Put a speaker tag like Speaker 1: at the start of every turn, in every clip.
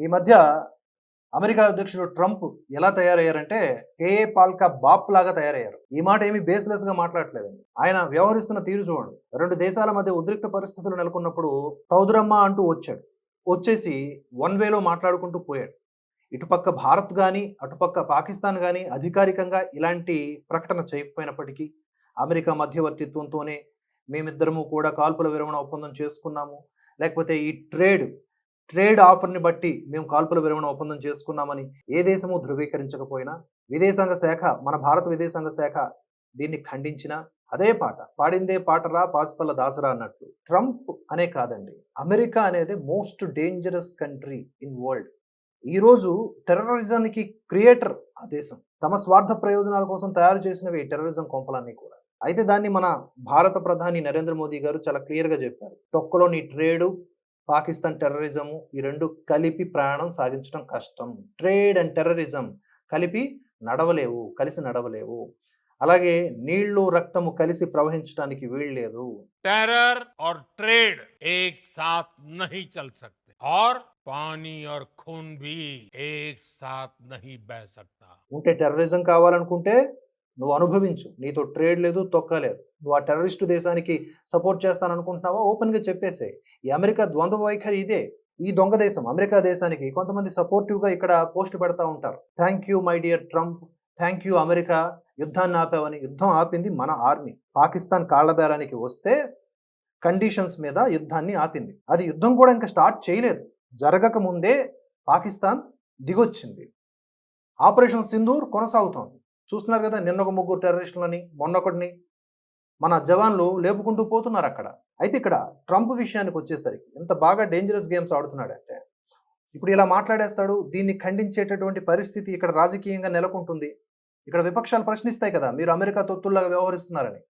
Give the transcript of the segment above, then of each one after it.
Speaker 1: ఈ మధ్య అమెరికా అధ్యక్షుడు ట్రంప్ ఎలా తయారయ్యారంటే కేఏ పాల్కా బాప్ లాగా తయారయ్యారు. ఈ మాట ఏమీ బేస్లెస్గా మాట్లాడలేదండి ఆయన వ్యవహరిస్తున్న తీరు చూడండి. రెండు దేశాల మధ్య ఉద్రిక్త పరిస్థితులు నెలకొన్నప్పుడు తౌదురమ్మ అంటూ వచ్చాడు. వచ్చేసి వన్ వేలో మాట్లాడుకుంటూ పోయాడు. ఇటుపక్క భారత్ కానీ అటుపక్క పాకిస్తాన్ కానీ అధికారికంగా ఇలాంటి ప్రకటన చేయకపోయినప్పటికీ అమెరికా మధ్యవర్తిత్వంతోనే మేమిద్దరము కూడా కాల్పుల విరమణ ఒప్పందం చేసుకున్నాము. లేకపోతే ఈ ట్రేడ్ ట్రేడ్ ఆఫర్ని బట్టి మేము కాల్పుల విరమణ ఒప్పందం చేసుకున్నామని ఏ దేశము ధృవీకరించకపోయినా విదేశాంగ శాఖ మన భారత విదేశాంగ శాఖ దీన్ని ఖండించిన అదే పాట పాడిందే పాటరా పాసిపల్ల దాసరా అన్నట్లు. ట్రంప్ అనే కాదండి. అమెరికా అనేది most dangerous country in world. ఈరోజు టెర్రరిజంకి క్రియేటర్ ఆ దేశం. తమ స్వార్థ ప్రయోజనాల కోసం తయారు చేసినవి టెర్రరిజం కొంపలన్నీ కూడా. అయితే దాన్ని మన భారత ప్రధాని నరేంద్ర మోదీ గారు చాలా క్లియర్గా చెప్పారు. తొక్కలోని ట్రేడు పాకిస్తాన్ టెర్రరిజము ఈ రెండు కలిపి ప్రయాణం సాగించడం కష్టం. ట్రేడ్ అండ్ టెర్రరిజం కలిపి నడవలేవు కలిసి నడవలేవు. అలాగే నీళ్ళు రక్తము కలిసి ప్రవహించడానికి వీల్లేదు
Speaker 2: టెర్రర్ ఆర్ ట్రేడ్ ఏక్ సాత్ నహీ చల్ సక్తే. ఆర్ పానీ ఆర్ ఖూన్ భీ ఏక్ సాత్ నహీ బహ సక్తా.
Speaker 1: ఉంటే టెర్రరిజం కావాలనుకుంటే నువ్వు అనుభవించు. నీతో ట్రేడ్ లేదు తొక్క లేదు. నువ్వు ఆ టెర్రరిస్టు దేశానికి సపోర్ట్ చేస్తాననుకుంటున్నావా? ఓపెన్గా చెప్పేసే ఈ అమెరికా ద్వంద్వ వైఖరి ఇదే. ఈ దొంగ దేశం అమెరికా దేశానికి కొంతమంది సపోర్టివ్గా ఇక్కడ పోస్ట్ పెడతా ఉంటారు. Thank you my dear Trump. Thank you America. యుద్ధాన్ని ఆపావని యుద్ధం ఆపింది మన ఆర్మీ. పాకిస్తాన్ కాళ్ళబేరానికి వస్తే కండిషన్స్ మీద యుద్ధాన్ని ఆపింది. అది యుద్ధం కూడా ఇంకా స్టార్ట్ చేయలేదు. జరగక ముందే పాకిస్తాన్ దిగొచ్చింది. ఆపరేషన్ సింధూర్ కొనసాగుతోంది. చూస్తున్నారు కదా నిన్న ఒక ముగ్గురు టెర్రరిస్టులని మొన్నొకటిని మన జవాన్లు లేపుకుంటూ పోతున్నారు అక్కడ. అయితే ఇక్కడ ట్రంప్ విషయానికి వచ్చేసరికి ఎంత బాగా డేంజరస్ గేమ్స్ ఆడుతున్నాడంటే ఇప్పుడు ఇలా మాట్లాడేస్తాడు దీన్ని ఖండించేటటువంటి పరిస్థితి ఇక్కడ రాజకీయంగా నెలకొంటుంది. ఇక్కడ విపక్షాలు ప్రశ్నిస్తాయి కదా మీరు అమెరికా తొత్తుల్లాగా వ్యవహరిస్తున్నారని.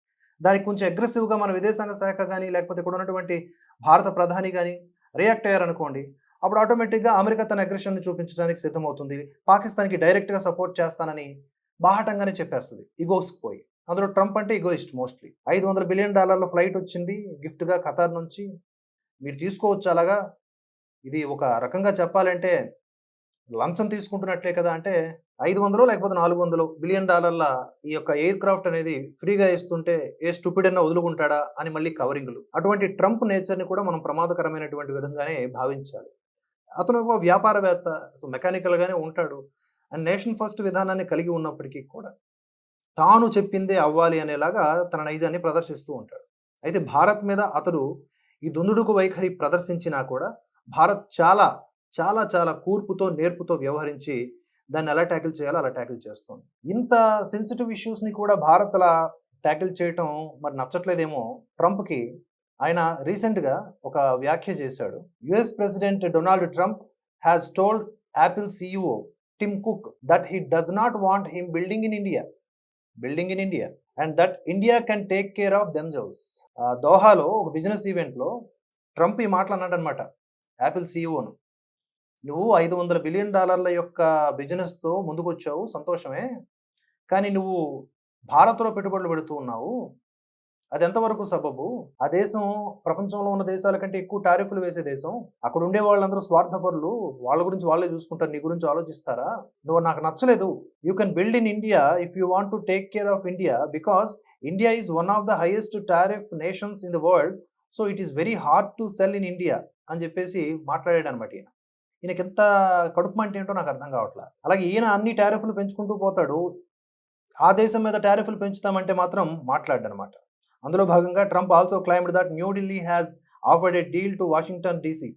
Speaker 1: దానికి కొంచెం అగ్రెసివ్గా మన విదేశాంగ శాఖ కానీ లేకపోతే ఇక్కడ ఉన్నటువంటి భారత ప్రధాని కానీ రియాక్ట్ అయ్యారనుకోండి అప్పుడు ఆటోమేటిక్గా అమెరికా తన అగ్రెషన్ని చూపించడానికి సిద్ధమవుతుంది. పాకిస్తాన్కి డైరెక్ట్గా సపోర్ట్ చేస్తానని బాహటంగానే చెప్పేస్తుంది. ఇగోస్ పోయి. అందులో ట్రంప్ అంటే ఇగోయిస్ట్ మోస్ట్లీ. ఐదు వందల బిలియన్ డాలర్ల ఫ్లైట్ వచ్చింది గిఫ్ట్గా ఖతార్ నుంచి. మీరు తీసుకోవచ్చు అలాగా. ఇది ఒక రకంగా చెప్పాలంటే లంచం తీసుకుంటున్నట్లే కదా అంటే ఐదు వందలు లేకపోతే నాలుగు వందలు బిలియన్ డాలర్ల ఈ యొక్క ఎయిర్ క్రాఫ్ట్ అనేది ఫ్రీగా ఇస్తుంటే ఏ స్టూపిడ్ అన్న వదులుకుంటాడా అని మళ్ళీ కవరింగ్లు. అటువంటి ట్రంప్ నేచర్ని కూడా మనం ప్రమాదకరమైనటువంటి విధంగానే భావించాలి. అతను ఒక వ్యాపారవేత్త మెకానికల్గానే ఉంటాడు. అండ్ నేషన్ ఫస్ట్ విధానాన్ని కలిగి ఉన్నప్పటికీ కూడా తాను చెప్పిందే అవ్వాలి అనేలాగా తన నైజాన్ని ప్రదర్శిస్తూ ఉంటాడు. అయితే భారత్ మీద అతడు ఈ దుందుడుకు వైఖరి ప్రదర్శించినా కూడా భారత్ చాలా చాలా చాలా కూర్పుతో నేర్పుతో వ్యవహరించి దాన్ని ఎలా ట్యాకిల్ చేయాలో అలా ట్యాకిల్ చేస్తుంది. ఇంత సెన్సిటివ్ ఇష్యూస్ని కూడా భారత్ అలా ట్యాకిల్ చేయటం మరి నచ్చట్లేదేమో ట్రంప్కి ఆయన రీసెంట్గా ఒక వ్యాఖ్య చేశాడు. US president Donald Trump has told Apple CEO Tim Cook that he does not want him building in India building in India and that India can take care of themselves దోహాలో ఒక business ఈవెంట్లో Trump ఈ మాటలు అన్నాడనమాట Apple సీఈఓను నువ్వు ఐదు వందల billion డాలర్ల యొక్క బిజినెస్తో ముందుకొచ్చావు సంతోషమే. కానీ నువ్వు భారత్లో పెట్టుబడులు పెడుతూ ఉన్నావు. అది ఎంతవరకు సబబు? ఆ దేశం ప్రపంచంలో ఉన్న దేశాల కంటే ఎక్కువ టారిఫ్లు వేసే దేశం. అక్కడ ఉండే వాళ్ళందరూ స్వార్థపరులు. వాళ్ళ గురించి వాళ్ళే చూసుకుంటారు. నీ గురించి ఆలోచిస్తారా? నువ్వు నాకు నచ్చలేదు. You can build in India if you want to take care of India because India is one of the highest tariff nations in the world so it is very hard to sell in India అని చెప్పేసి మాట్లాడాడు అనమాట ఈయన. ఈయనకి ఎంత కడుపు మంట ఏంటో నాకు అర్థం కావట్లా. అలాగే ఈయన అన్ని టారిఫ్లు పెంచుకుంటూ పోతాడు. ఆ దేశం మీద టారిఫ్లు పెంచుతామంటే మాత్రం మాట్లాడనమాట. అందులో భాగంగా Trump also claimed that New Delhi has offered a deal to Washington DC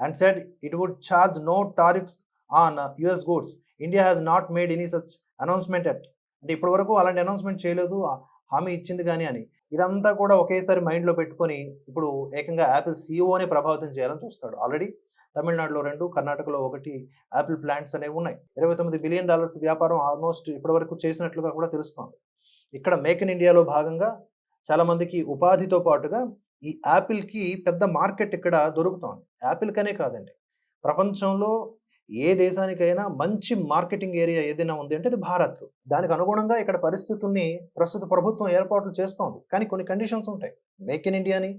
Speaker 1: and said it would charge no tariffs on US goods India has not made any such announcement at అంటే ఇప్పటి వరకు అలాంటి announcement చేయలేదు. హామీ ఇచ్చింది కానీ అని. ఇదంతా కూడా ఒకేసారి మైండ్లో పెట్టుకొని ఇప్పుడు ఏకంగా యాపిల్ సీఈఓనే ప్రభావితం చేయాలని చూస్తాడు ఆల్రెడీ తమిళనాడులో రెండు కర్ణాటకలో ఒకటి యాపిల్ ప్లాంట్స్ అనేవి ఉన్నాయి. ఇరవై తొమ్మిది బిలియన్ డాలర్స్ వ్యాపారం ఆల్మోస్ట్ ఇప్పటివరకు చేసినట్లుగా కూడా తెలుస్తోంది. ఇక్కడ మేక్ ఇన్ ఇండియాలో భాగంగా చాలామందికి ఉపాధితో పాటుగా ఈ యాపిల్కి పెద్ద మార్కెట్ ఇక్కడ దొరుకుతోంది. యాపిల్కనే కాదండి. ప్రపంచంలో ఏ దేశానికైనా మంచి మార్కెటింగ్ ఏరియా ఏదైనా ఉంది అంటే అది భారత్. దానికి అనుగుణంగా ఇక్కడ పరిస్థితుల్ని ప్రస్తుత ప్రభుత్వం ఏర్పాట్లు చేస్తోంది. కానీ కొన్ని కండిషన్స్ ఉంటాయి. మేక్ ఇన్ ఇండియాని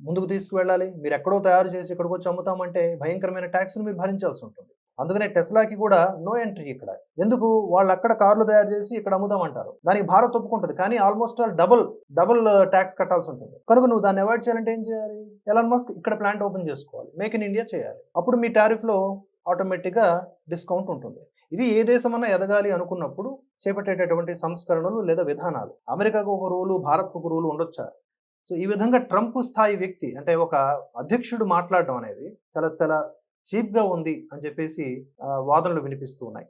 Speaker 1: ముందుకు తీసుకువెళ్ళాలి. మీరు ఎక్కడో తయారు చేసి ఇక్కడికి వచ్చి అమ్ముతామంటే భయంకరమైన ట్యాక్స్ను మీరు భరించాల్సి ఉంటుంది. అందుకనే టెస్లాకి కూడా నో ఎంట్రీ ఇక్కడ. ఎందుకు? వాళ్ళు అక్కడ కార్లు తయారు చేసి ఇక్కడ అమ్ముదామంటారు. దానికి భారత్ ఒప్పుకుంటుంది కానీ almost all double double tax కట్టాల్సి ఉంటుంది. కనుక నువ్వు దాన్ని అవాయిడ్ చేయాలంటే ఏం చేయాలి? ఎలాన్ మస్క్ ఇక్కడ ప్లాంట్ ఓపెన్ చేసుకోవాలి. మేక్ ఇన్ ఇండియా చేయాలి. అప్పుడు మీ టారిఫ్లో ఆటోమేటిక్గా డిస్కౌంట్ ఉంటుంది. ఇది ఏ దేశమన్నా ఎదగాలి అనుకున్నప్పుడు చేపట్టేటటువంటి సంస్కరణలు లేదా విధానాలు. అమెరికాకు ఒక రూలు భారత్కు ఒక రూలు ఉండొచ్చా? సో ఈ విధంగా ట్రంప్ స్థాయి వ్యక్తి అంటే ఒక అధ్యక్షుడు మాట్లాడడం అనేది చాలా చాలా చీప్గా ఉంది అని చెప్పేసి ఆ, వాదనలు వినిపిస్తూ ఉన్నాయి.